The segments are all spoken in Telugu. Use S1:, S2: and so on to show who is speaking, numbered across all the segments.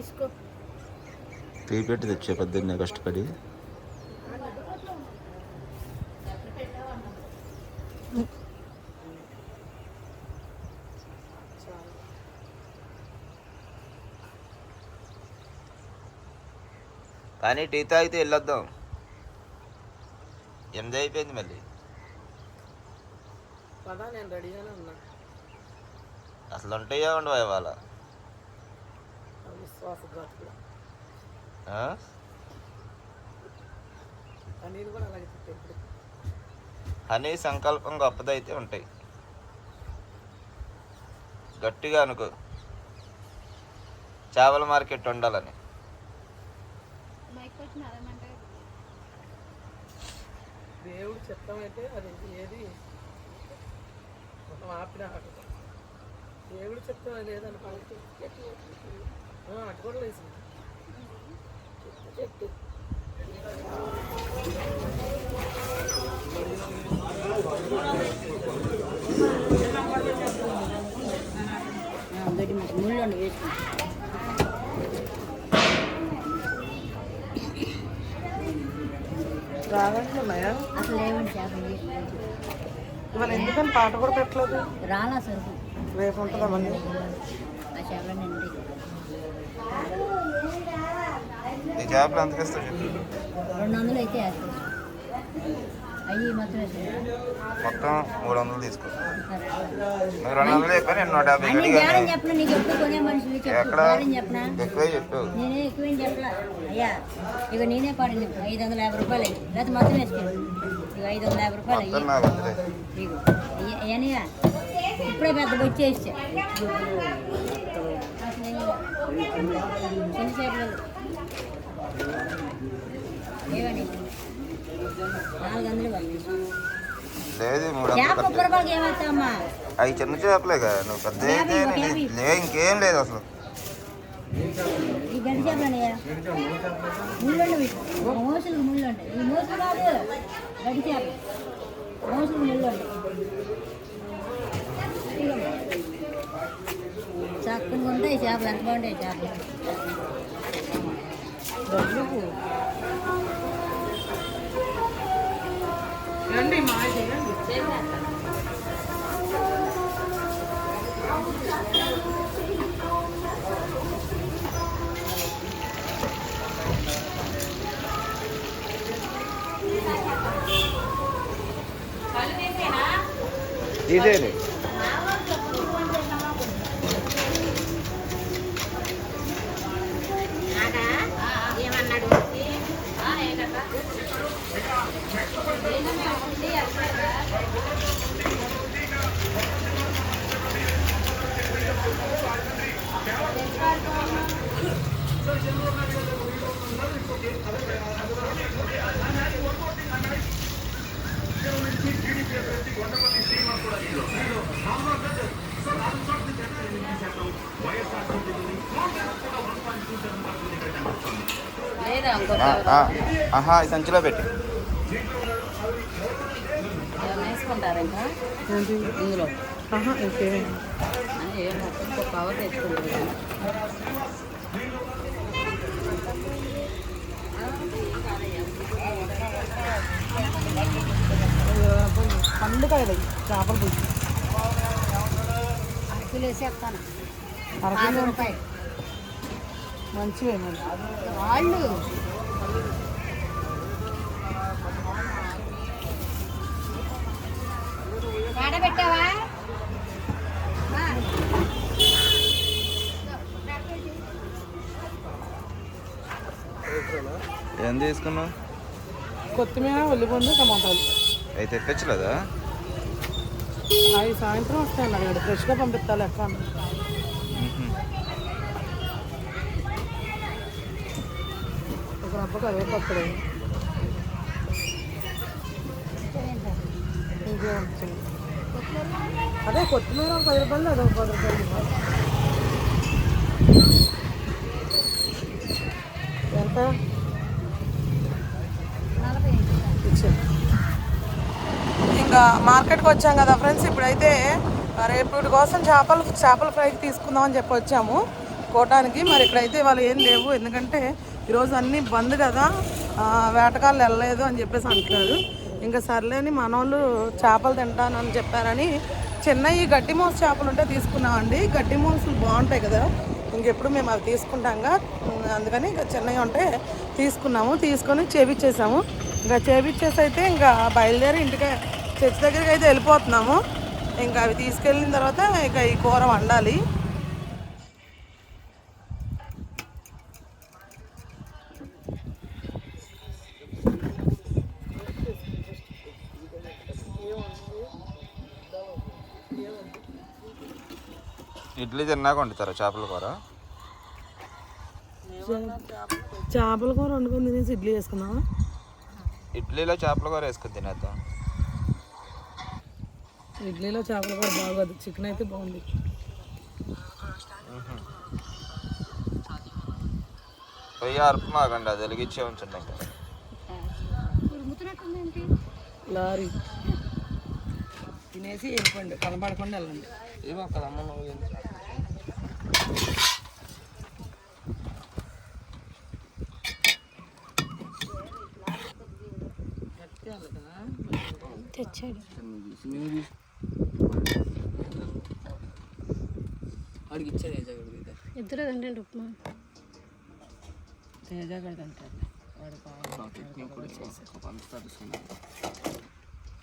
S1: తీసుకో.
S2: తీపెట్టి తెచ్చే పొద్దున్నే కష్టపడి కానీ టీ తాగితే వెళ్ళొద్దాం. ఎనిమిది అయిపోయింది మళ్ళీ.
S3: పదా నేను రెడీగానే ఉన్నా.
S2: అసలు ఉంటాయా ఉండవా ఇవాళ
S3: విశ్వాసఘాతులు
S2: ఆ?
S3: పన్నీరు కూడా అలాగే తిట్టే
S2: హనీ సంకల్పం గొప్పదైతే ఉంటాయి. గట్టిగా అనుకో. చేపల మార్కెట్ ఉండాలని.
S3: దేవుడు చిత్తం అయితే అది ఏది? ఆపిన దేవుడు చిత్తం అది ఏదని
S1: ముళ్ళు వేసుకుంటా అసలు ఏమండి చేపలు వేసుకుంటా
S3: మరి ఎందుకని పాట కూడా పెట్టలేదు?
S1: రాలా సరుకు
S3: రేపు ఉంటుందా మళ్ళీ?
S1: ఆ
S2: ఈ చేపలు ఎంతకి ఇస్తావు చెప్పు
S1: రెండు వందలు అయితే అయ్యి వేస్తాను
S2: మొత్తం మూడు వందలు తీసుకో నువ్వు రెండు వందలు చెప్పా నేను నూట యాభై ఎక్కడ ఎక్కువే చెప్పు
S1: నేనే ఎక్కువేం చెప్పలా అయ్యా ఇక నేనే పడింది ఐదు వందల యాభై రూపాయలు అయ్యి లేకపోతే మొత్తం వేసుకోండి ఇక ఐదు వందల యాభై రూపాయలు అయ్యి అయ్యా ఇప్పుడే పెద్ద బొచ్చి వేసా అసలు ఏమీ లేదు.
S2: అవి చిన్న చేపలేగా నువ్వు పెద్ద లే ఇంకేం లేదు అసలు.
S1: ముళ్ళు మోసులు ముళ్ళు ఉంటాయి ఈ మోసులు కాదు గడ్డి చేప మోసులు ముళ్ళు ఉంటాయి చక్కగా ఉంటాయి చేపలు ఎంత బాగుంటాయి చేపలు
S3: డబ్బులు రండి మా చేయండి
S2: ఇదేలే
S1: ఏమన్నాడు లేదా ఇంకో
S2: ఆ, ఆ, ఆహా ఈ సంచిలో పెట్టి.
S1: ఇందులో. కవర్ తెచ్చుకుంటారు
S3: పండుగ చేపల పులుసు.
S1: అరకిలో వేసేస్తాను
S3: అరకిలో మరి.
S1: వాళ్ళు
S2: ఏం తీసుకున్నావు?
S3: కొత్తిమీర ఉల్లిపండు టమాటాలు.
S2: అవి తెప్పించలేదా
S3: అవి సాయంత్రం వస్తాయండి అక్కడ ఫ్రెష్గా పంపిస్తాను.
S2: మ్హూ.
S3: ఒక రబ్బకు అవే పక్కడే ఇంకే ఉంటుంది అదే కొత్తిమీర ఒక పది రూపాయలు అదొక పది రూపాయలు ఎంత? ఇంకా మార్కెట్కి వచ్చాం కదా ఫ్రెండ్స్ ఇప్పుడైతే రేపటి కోసం చేపలు చేపల ఫ్రైకి తీసుకుందామని చెప్పి వచ్చాము కోటానికి. మరి ఇక్కడైతే వాళ్ళు ఏం లేవు ఎందుకంటే ఈరోజు అన్నీ బంద్ కదా వేటకాళ్ళు వేటగాళ్ళు వెళ్ళలేదు అని చెప్పేసి అంటున్నారు. ఇంకా సర్లేని మనోళ్ళు చేపలు తింటానని చెప్పారని చెన్నై గడ్డి మోస చేపలు ఉంటే తీసుకున్నామండి. గడ్డి మోసలు బాగుంటాయి కదా. ఇంకెప్పుడు మేము అవి తీసుకుంటాంగా. అందుకని ఇంకా చెన్నై ఉంటే తీసుకున్నాము. తీసుకొని చేపిచ్చేసాము. ఇంకా చేపిచ్చేసి అయితే ఇంకా బయలుదేరి ఇంటికి చర్చి దగ్గరికి అయితే వెళ్ళిపోతున్నాము. ఇంకా అవి తీసుకెళ్ళిన తర్వాత ఇంకా ఈ కూర వండాలి.
S2: ఇడ్లీ తిన్నాక వండుతారా చేపల కూర?
S3: చేపల కూర వండుకొని తినేసి ఇడ్లీ వేసుకున్నావా
S2: ఇడ్లీలో చేపల కూర వేసుకుని తినేద్దాం.
S3: ఇడ్లీలో చేపల కూర బాగోదు చికెన్ అయితే బాగుంది.
S2: పొయ్యి అర్పు మాకండి అది వెలిగించే ఉంచండి ఇంకా.
S3: లారీ. తినేసి వెళ్ళిపోండి కనపడకుండా వెళ్ళండి. ఏమో అక్కడ అమ్మ
S1: తెచ్చాడు ఇద్దరు తింటండి ఉప్మా.
S3: తేజ కదంటారు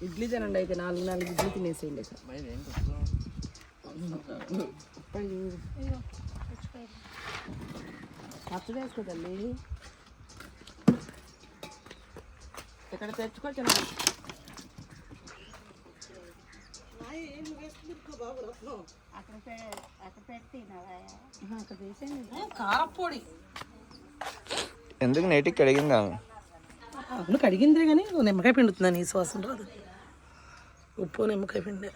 S3: ఇడ్లీ తినండి అయితే నాలుగు నాలుగు ఇడ్లీ తినేసేయండి సార్ పచ్చడి వేసుకో తల్లి ఇక్కడ తెచ్చుకోవచ్చు
S1: అక్కడ పె- అక్కడ పెట్టి అక్కడ తీసేయండి
S3: కారపొడి
S2: ఎందుకు నేటికి కడిగిందా
S3: అవును కడిగిందే కానీ నిమ్మకాయ పిండుతున్నాను ఈ శ్వాసం రాదు. ఉప్పు నిమ్మకాయ పిండి.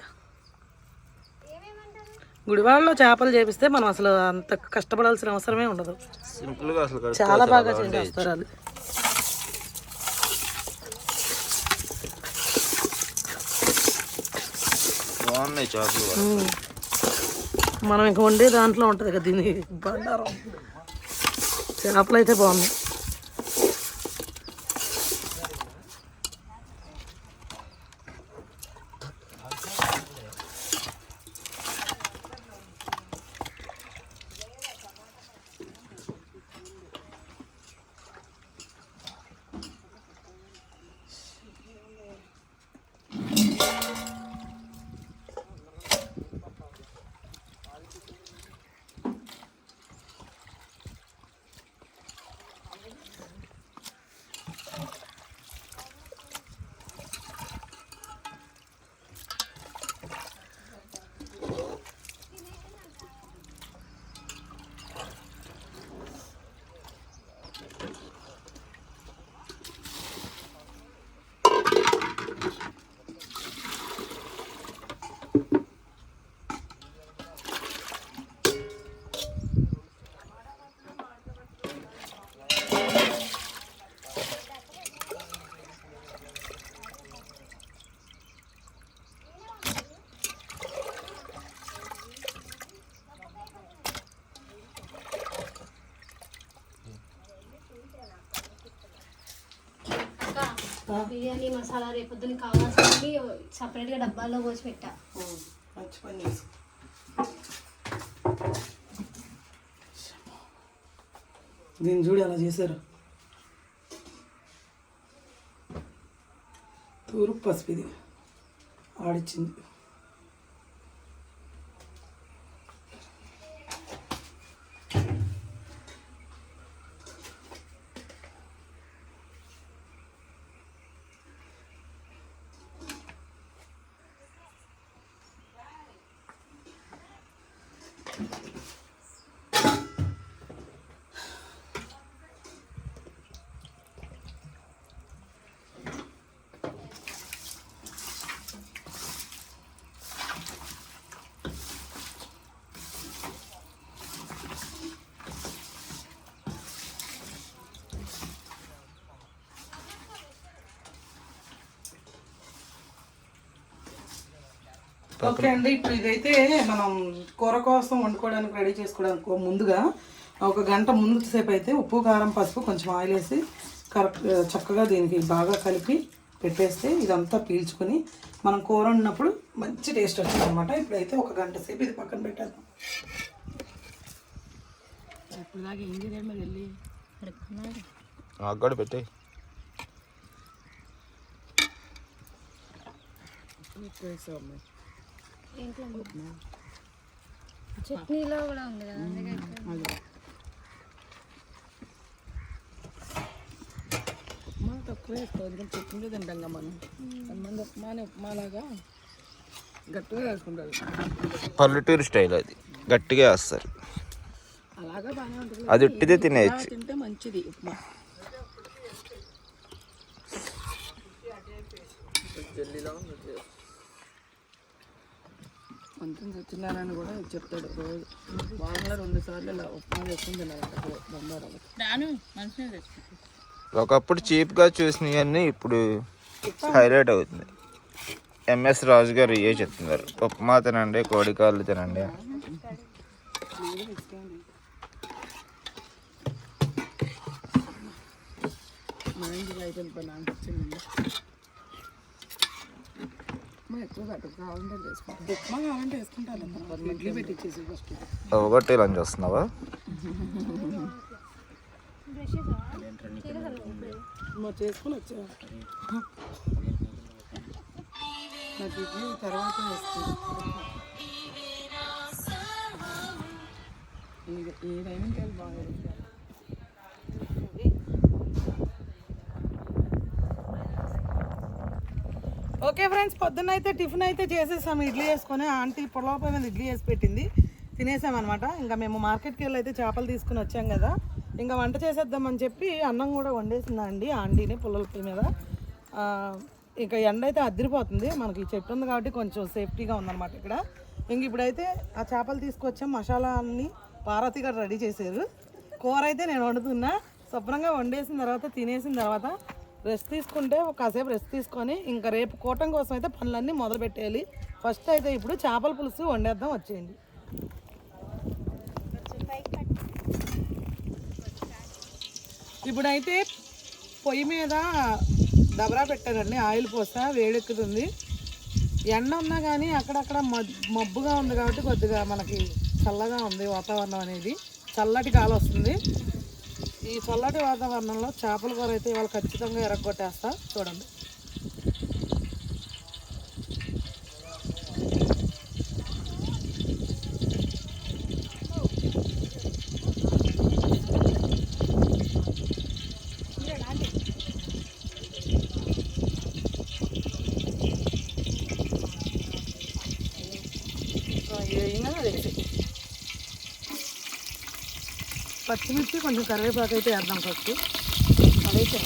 S3: గుడివాడలో చేపలు చేపిస్తే మనం అసలు అంత కష్టపడాల్సిన అవసరమే ఉండదు.
S2: సింపుల్గా అసలు
S3: చాలా బాగా. చేసేస్తారు వాళ్ళు
S2: ఉన్నాయి చేపలు
S3: మనం ఇంక వండే దాంట్లో ఉంటుంది కదా దీని బండారం. చేపలు అయితే బాగున్నాయి.
S1: బిర్యానీ మసాలా రేపొద్దున కావాల్సినవి సపరేట్గా డబ్బాల్లో పోసి పెట్టా
S3: మంచి పని చేసి. దీన్ని చూడు అలా చేశారు. తూర్పు పసుపు ఇది. ఆడిచ్చింది. ఓకే అండి ఇప్పుడు ఇదైతే మనం కూర కోసం వండుకోవడానికి రెడీ చేసుకోవడానికి ముందుగా ఒక గంట ముందు సేపు అయితే ఉప్పు కారం పసుపు కొంచెం ఆయిల్ వేసి కరెక్ట్ చక్కగా దీనికి బాగా కలిపి పెట్టేస్తే ఇదంతా పీల్చుకొని మనం కూర వండినప్పుడు మంచి టేస్ట్ వస్తుంది అనమాట ఇప్పుడైతే ఒక గంట సేపు ఇది పక్కన పెట్టేద్దాం. ఇప్పుడు దాకా ఏం చేయాలి మరి వెళ్ళి?
S2: నాకు కూడా పెట్టే.
S1: చట్నీలో కూడా ఉంది కదా అందుకే
S3: ఉప్మా తక్కువ వేసుకోవాలి ఎందుకంటే చట్నీ తింటాం కదా మనం. కొంతమంది ఉప్మాని ఉప్మాలాగా గట్టిగా వేసుకుంటారు
S2: పల్లెటూరు స్టైల్ అది. గట్టిగా వేస్తారు
S3: అలాగా బాగానే ఉంటుంది.
S2: అది ఉట్టిదే తినేయచ్చు.
S3: తింటే మంచిది ఉప్మా. మంచం సత్యనారాయణ కూడా చెప్తాడు. రోజు వారంలో రెండు సార్లు ఇలా ఉప్మా చేసుకుని తినాలంట
S1: రాను
S2: ఒకప్పుడు చీప్గా చూసినవన్నీ ఇప్పుడు హైలైట్ అవుతుంది. ఎంఎస్ రాజు గారు ఏ చెప్తున్నారు. ఉప్మా తినండి కోడికాళ్ళు తినండి.
S3: మా ఇంటికి పని ఉప్మా ఎక్కువ కట్టు కావాలంటే వేసుకుంటాను ఉప్మా కావాలంటే వేసుకుంటాను ఇడ్లీ పెట్టించేసి ఫస్ట్
S2: ఒకటి లంచ్ వస్తున్నావా
S3: మరి చేసుకుని వచ్చా. నాకు ఇడ్లీ తర్వాత వస్తుంది ఇది ఏదైనా ఇంకా బాగా ఓకే ఫ్రెండ్స్ పొద్దున్న అయితే టిఫిన్ అయితే చేసేసాం ఇడ్లీ వేసుకొని ఆంటీ పొలం పైన మీద ఇడ్లీ వేసి పెట్టింది. తినేసాం అనమాట ఇంకా మేము మార్కెట్కి వెళ్ళి అయితే చేపలు తీసుకుని వచ్చాం కదా. ఇంకా వంట చేసేద్దామని చెప్పి అన్నం కూడా వండేసిందా అండి ఆంటీని పుల్లల పొయ్యి మీద. ఇంకా ఎండ అయితే అదిరిపోతుంది. మనకి చెట్టు ఉంది కాబట్టి కొంచెం సేఫ్టీగా ఉందన్నమాట ఇక్కడ. ఇంక ఇప్పుడైతే ఆ చేపలు తీసుకొచ్చాం. మసాలా అన్ని పార్వతి గారు రెడీ చేశారు. కూర అయితే నేను వండుతున్నా. శుభ్రంగా వండేసిన తర్వాత తినేసిన తర్వాత రెస్ట్ తీసుకుంటే ఒక కాసేపు రెస్ట్ తీసుకొని ఇంకా రేపు కూటం కోసం అయితే పనులన్నీ మొదలు పెట్టేయాలి. ఫస్ట్ అయితే ఇప్పుడు చేపల పులుసు వండేద్దాం వచ్చేయండి. ఇప్పుడైతే పొయ్యి మీద దబరా పెట్టానండి ఆయిల్ పూస వేడెక్కుతుంది. ఎండ ఉన్నా కానీ అక్కడక్కడ మబ్బుగా ఉంది కాబట్టి కొద్దిగా మనకి చల్లగా ఉంది వాతావరణం అనేది. చల్లటి గాలి వస్తుంది. ఈ చల్లటి వాతావరణంలో చేపల కూర అయితే ఇవాళ ఖచ్చితంగా ఎరగొట్టేస్తా. చూడండి. పచ్చిమిర్చి కొంచెం కరివేపాకు అయితే వేద్దాం ఫస్ట్. అదైతే.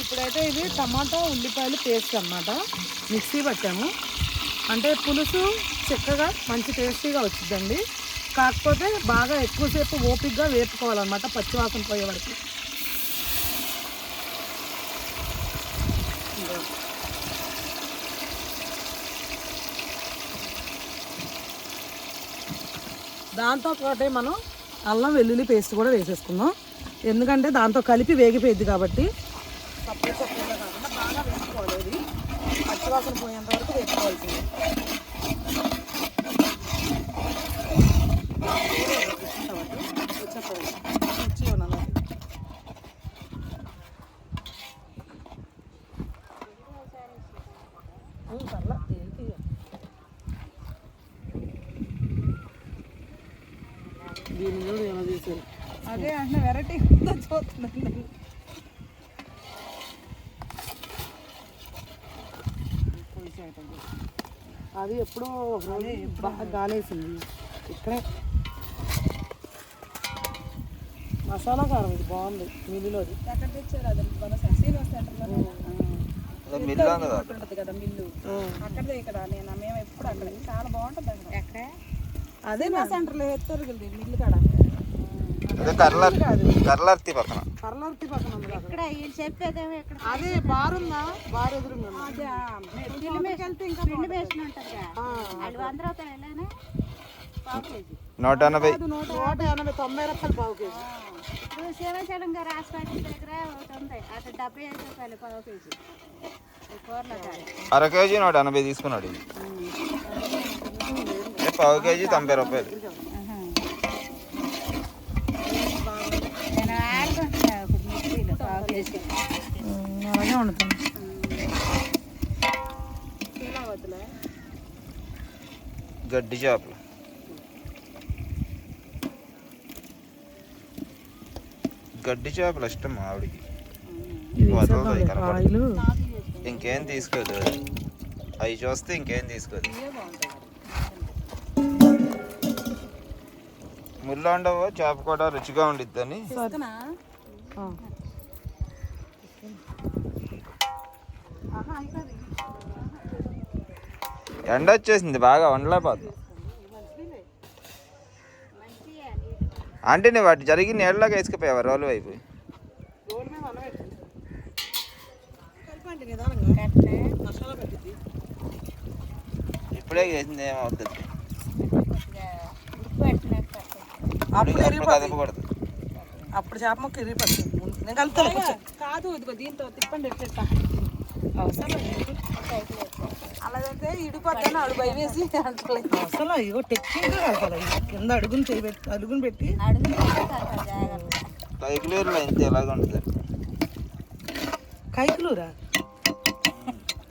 S3: ఇప్పుడైతే ఇది టమాటా ఉల్లిపాయలు పేస్ట్ అన్నమాట. మిక్సీ పట్టాము. అంటే పులుసు చక్కగా మంచి టేస్టీగా వచ్చిందండి కాకపోతే బాగా ఎక్కువసేపు ఓపిక్గా వేపుకోవాలన్నమాట పచ్చివాసన పోయే వరకు దాంతోపాటే మనం అల్లం వెల్లుల్లి పేస్ట్ కూడా వేసేసుకుందాం. ఎందుకంటే దాంతో కలిపి వేగిపోయింది కాబట్టి సపరేట్ సపరేట్గా కాకుండా బాగా వేసుకోవాలి. అది పచ్చివాసన పోయేంత వరకు వేసుకోవాల్సింది వచ్చి ఉన్నాను పర్లా ఏంటి దీన్ని కూడా ఎలా చేశారు అదే అంటే వెరైటీ చూస్తున్నాను అది ఎప్పుడో ఒక రోజు బాగా గాలేసింది. ఇక్కడే. మసాలా కారం ఇది బాగుంది మిల్లులోది. ఎక్కడ తెచ్చారు అది మన శ్రీనివాస్ సెంటర్లో ఉంటుంది కదా మిల్లు. అక్కడే ఇక్కడ నేను మేము ఎప్పుడు అక్కడ. చాలా బాగుంటుంది అక్కడ. అదే మా సెంటర్లో ఎత్తారు కదా మిల్లు కాడ.
S2: అదే కర్లర్. కర్లర్తి పక్కన.
S3: కర్లర్తి పక్కన.
S1: ఇక్కడ వీళ్ళు చెప్పేదేమో ఇక్కడ.
S3: అదే బార్ ఉందా? బార్ ఎదురుగా?
S1: పిండి ఉంటుందిగా వాళ్ళు వంద రూపాయలు కేజీ.
S2: నూట ఎనభై.
S3: నూట ఎనభై తొంభై రూపాయలు పావు కేజీ.
S1: ఇప్పుడు శివచలం గారు హాస్పిటల్ దగ్గర ఒకటి ఉంది. అటు డెబ్బై ఐదు రూపాయలు పావు కేజీ.
S2: అర కేజీ నూట ఎనభై తీసుకున్నాడు పావు కేజీ తొంభై రూపాయలు
S1: నేను ఆడుకుంటున్నా ఇప్పుడు మిక్సీలో పావు కేజీ
S3: అలాగే
S2: గడ్డి చేపలు. గడ్డి చేపలు ఇష్టం ఆవిడకి. వదలదు ఇంకేం తీసుకోదు. అవి చూస్తే ఇంకేం తీసుకోదు. ముళ్ళు ఉండవు చేప కూడా రుచిగా ఉండిద్దని. ఎండ వచ్చేసింది బాగా వండలేకపోతుంది అంటే నువ్వు వాటి జరిగి నీళ్ళలోకి వేసుకుపోయావా రోలు వైపు. ఇప్పుడే వేసింది ఏమవుతుంది
S3: అప్పుడు
S2: కదపకూడదు.
S3: చేప ముక్క ఇరిగిపోతుంది నేను కలుపుతాను కొంచెం కాదు ఇదిగో దీంతో తిప్పండి ఎట్టేస్తా అలాగైతే ఇడిపోతాను అడుగు భయం వేసి అసలు ఇగో టెక్నిక్ కలపాలి కింద అడుగుని చేయి పెట్టి. అడుగుని పెట్టి
S2: కైకులేరులో ఇంత ఎలాగ ఉంటుంది?
S3: కైకులూరా?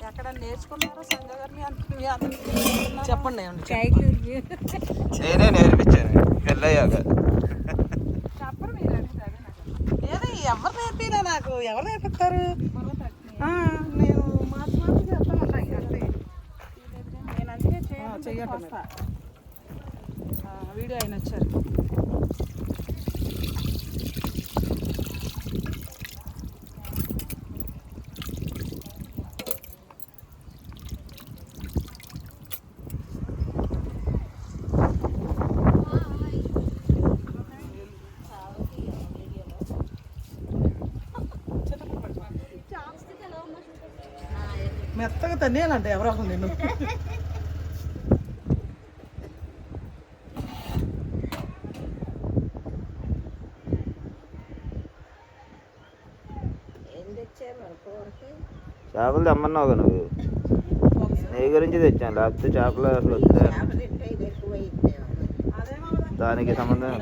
S3: ఎక్కడ నేర్చుకున్నారో సంగ గారిని మీ అతను చెప్పండి
S2: నేనే నేర్పించాను పెళ్ళయ్యాక.
S3: చెప్పరు మీరు ఏదో ఎవరు నేర్పినా నాకు? ఎవరు నేర్పిస్తారు ఆ, నేను మార్చి మార్చి చేస్తాను అట్లా ఇక అంతే. వీడియో ఆయన వచ్చారు. మెత్తగా తన్నేయాలంటే ఎవరో నిన్ను.
S2: చేపలు తెమ్మన్నావు నువ్వు? నీ గురించి తెచ్చాను లేకపోతే చేపలు అసలు వద్దా దానికి సంబంధం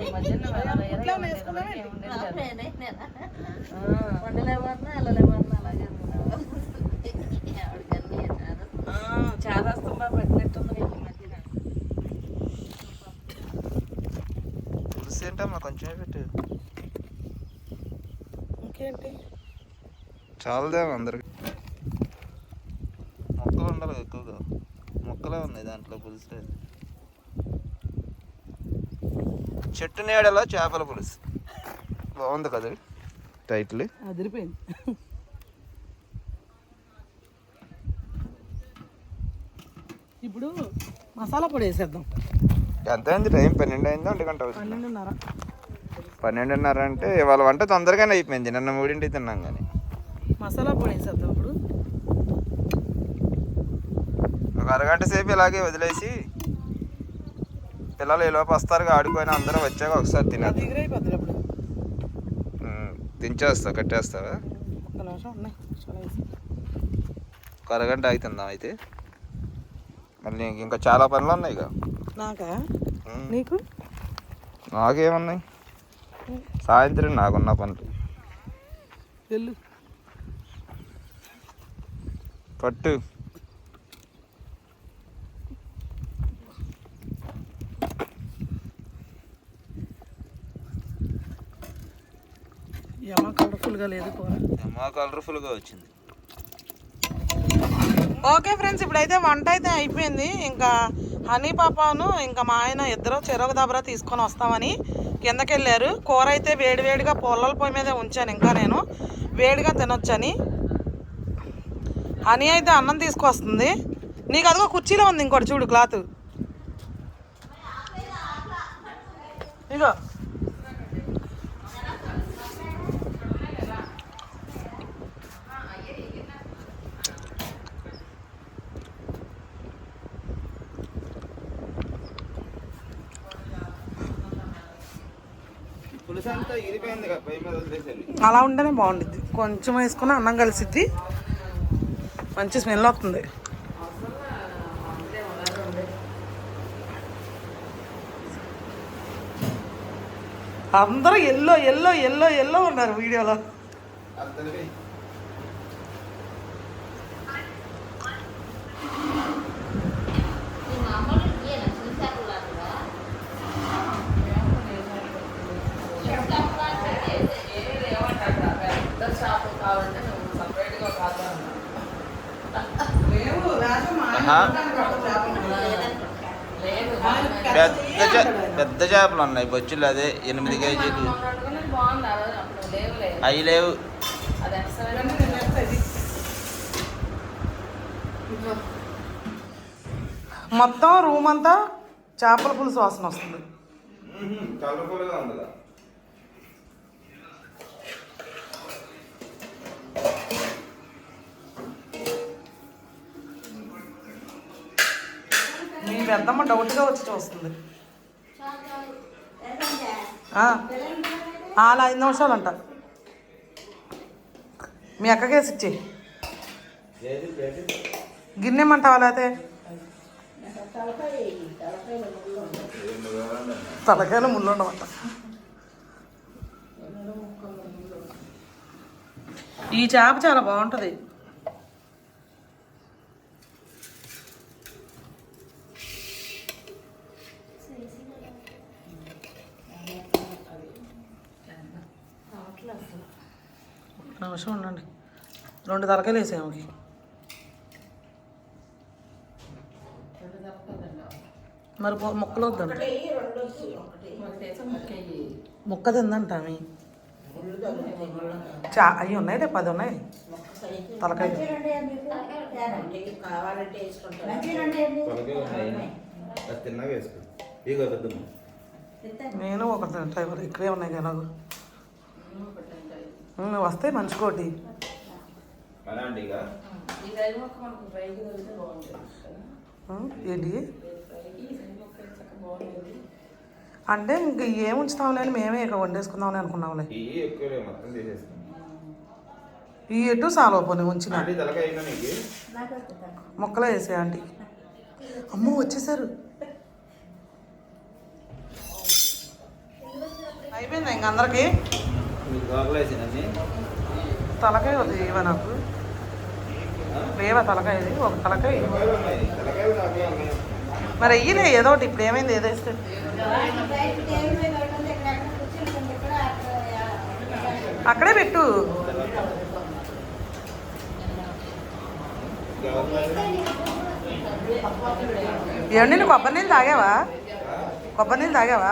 S2: పులుసు ఏంటమ్మా కొంచెమే పెట్టు.
S3: ఇంకేంటి?
S2: చాలదేమో అందరికి. మొక్కలు ఉండాలి ఎక్కువగా. మొక్కలే ఉన్నాయి దాంట్లో పులుసు. చెట్టు నీడలో చేపల పులుసు. బాగుంది కదా టైటిల్.
S3: అదిరిపోయింది. ఇప్పుడు మసాలా పొడి వేసేద్దాం.
S2: ఎంత అయింది టైం? పన్నెండు అయిందా? ఒంటి గంట అవుతుంది?
S3: పన్నెండున్నర.
S2: పన్నెండున్నర అంటే ఇవాళ వంట తొందరగానే అయిపోయింది. నిన్న మూడింటికి తిన్నాం కానీ.
S3: మసాలా పొడి వేసేద్దాం ఇప్పుడు.
S2: ఒక అరగంట సేపు ఇలాగే వదిలేసి పిల్లలు ఈ లోపు వస్తారు ఆడుకొని అందరం వచ్చాక ఒకసారి తినేద్దాం.
S3: దిగురైపోతుంది అప్పుడు
S2: ఉమ్, దించేస్తా కట్టేస్తావా?
S3: ఒక్క నిమిషం ఉన్నాయి చాలా వేసి
S2: ఒక అరగంట ఆగి తిందాం అయితే. మళ్ళీ ఇంక- చాలా పనులు ఉన్నాయి ఇక.
S3: నాకా?
S2: ఉమ్,
S3: నీకు?
S2: నాకేమున్నాయి? సాయంత్రం నాకున్న పనులు.
S3: వెళ్ళు.
S2: పట్టు.
S3: ఏమో కలర్ఫుల్గా లేదు కూర
S2: కలర్ఫుల్గా వచ్చింది.
S3: ఓకే ఫ్రెండ్స్ ఇప్పుడైతే వంట అయితే అయిపోయింది. ఇంకా హనీ పాపాను ఇంకా మా ఆయన ఇద్దరు చెరొక దబరా తీసుకొని వస్తామని కిందకి వెళ్ళారు కూర అయితే వేడివేడిగా పొల్లల పొయ్యి మీద ఉంచాను ఇంకా నేను. వేడిగా తినొచ్చని. అని అయితే అన్నం తీసుకొస్తుంది. నీకు అదిగో కుర్చీలో ఉంది ఇంకోటి చూడు క్లాత్. అలా ఉంటేనే బాగుండిద్ది. కొంచెం వేసుకుని అన్నం కలిసిద్ది. మంచి స్మెల్ వస్తుంది. అందరూ ఎల్లో ఎల్లో ఎల్లో ఎల్లో ఉన్నారు వీడియోలో
S2: అద్దరిపోయి
S1: ఈ మామూలు ఇయ్యనా చూసారు కూడా
S2: ఆహా. పెద్ద చే- పెద్ద చేపలు ఉన్నాయి బొచ్చులు అదే ఎనిమిది కేజీలు. అవి లేవు
S3: మొత్తం రూమ్ అంతా చేపల పులుసు వాసన వస్తుంది. పెద్దమ్మ డౌట్గా వచ్చి చూస్తుంది. అలా ఐదు నిమిషాలు అంట మీ అక్కకేసి ఇచ్చి గిన్నెమంటావా లేతే తలకాయలు ముళ్ళు ఉండమంట ఈ చేప చాలా బాగుంటుంది ఒక్క నిమిషం ఉండండి. రెండు తలకాయలు వేసాము మరి పో- ముక్కలు వద్దంట. ముక్క తిందంట ఆమె. చా అవి ఉన్నాయి రేపు పది ఉన్నాయి. తలకాయలు.
S2: పెద్దమ్మ
S3: నేను ఒక తింటా ఇవ్వరు? ఇక్కడే ఉన్నాయి కదా. నాకు వస్తాయి మంచి కోటి
S2: అలాంటిగా
S3: ఉమ్, ఏంటి? అంటే ఇంక ఏం ఉంచుతాంలే అని మేమే ఇక వండేసుకుందామని అనుకున్నాంలే. ఈ ఎటు సాలో పోనీ ఉంచిన? మొక్కలో వేసే ఆంటీ. అమ్మో వచ్చేసారు. అయిపోయిందా ఇంక అందరికి?
S2: మీకు లోపల
S3: తలకాయ వద్దు ఏవా నాకు. వేవ తలకాయ ఇది ఒక తలకాయ మరి అయ్యిలే ఏదో ఒకటి ఇప్పుడు ఏమైంది ఏదేస్తే అక్కడే పెట్టు. ఏమండి నువ్వు కొబ్బరి నీళ్ళు తాగావా? కొబ్బరి నీళ్ళు తాగావా?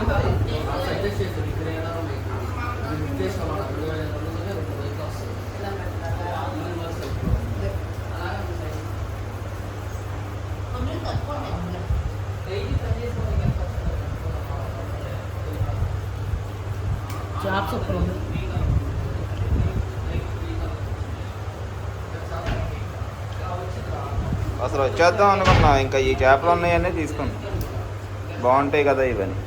S1: సూపర్ ఉంది
S2: అసలు వచ్చేద్దాం అనుకున్నా. ఇంకా ఈ చేపలు ఉన్నాయన్నీ తీసుకున్నాం. బాగుంటాయి కదా ఇవన్నీ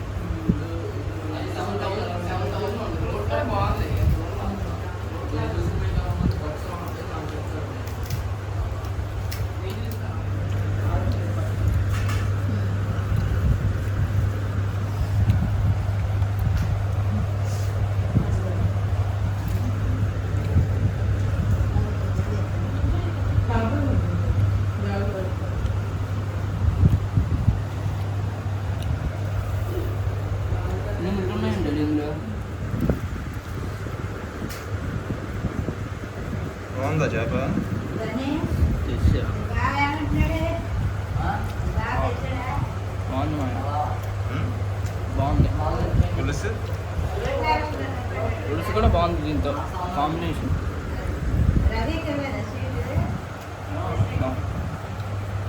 S2: బాగుందా చేప
S1: బాగా ఏమంటున్నాడే? బాగా తెచ్చాడు.
S2: పులుసు
S4: పులుసు కూడా బాగుంది దీంతో కాంబినేషన్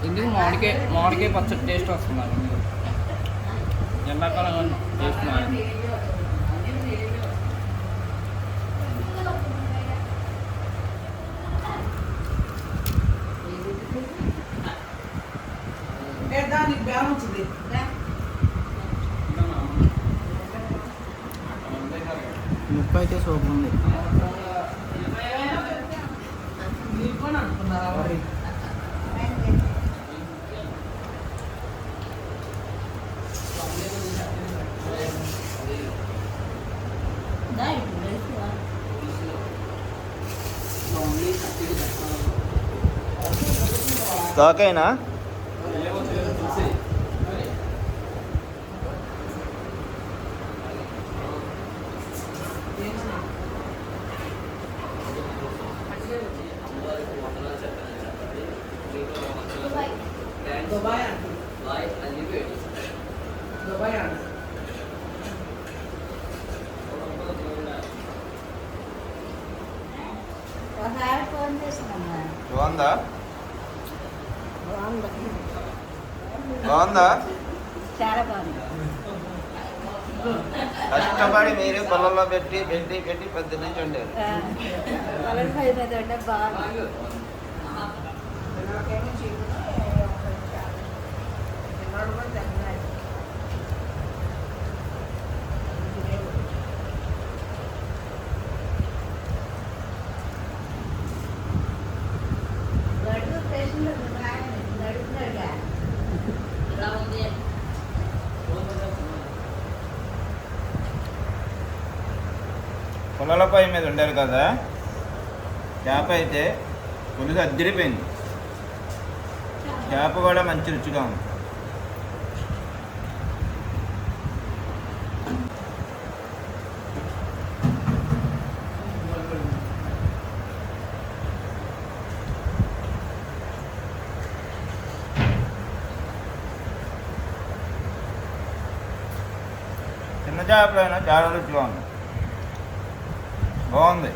S4: ఇందుకు మామిడికాయ మామిడికాయ పచ్చడి టేస్ట్ వస్తుంది ఎండాకాలం టేస్ట్ మారింది
S3: దానికి బేరం వచ్చింది.
S4: ముప్పై అయితే సూపర్ ఉంది.
S3: నీకొని అనుకున్నారా?
S1: 咋开呢？
S2: బాగుంది కష్టపడి మీరు పొలంలో పెట్టి పెట్టి పెట్టి పెద్ద నుంచి ఉండారు
S1: కలర్ పై మీద ఉంటే బాగుంది గడుపు స్టేషన్లో నడుపుతున్నాడుగా ఇలా ఉంది అని.
S2: పొలాల మీద ఉండాలి కదా? చేప అయితే పులుసు అద్దరిపోయింది. చేప కూడా మంచి రుచిగా ఉంది. చిన్న చేపలైనా చాలా రుచిగా ఉంది బాగుంది.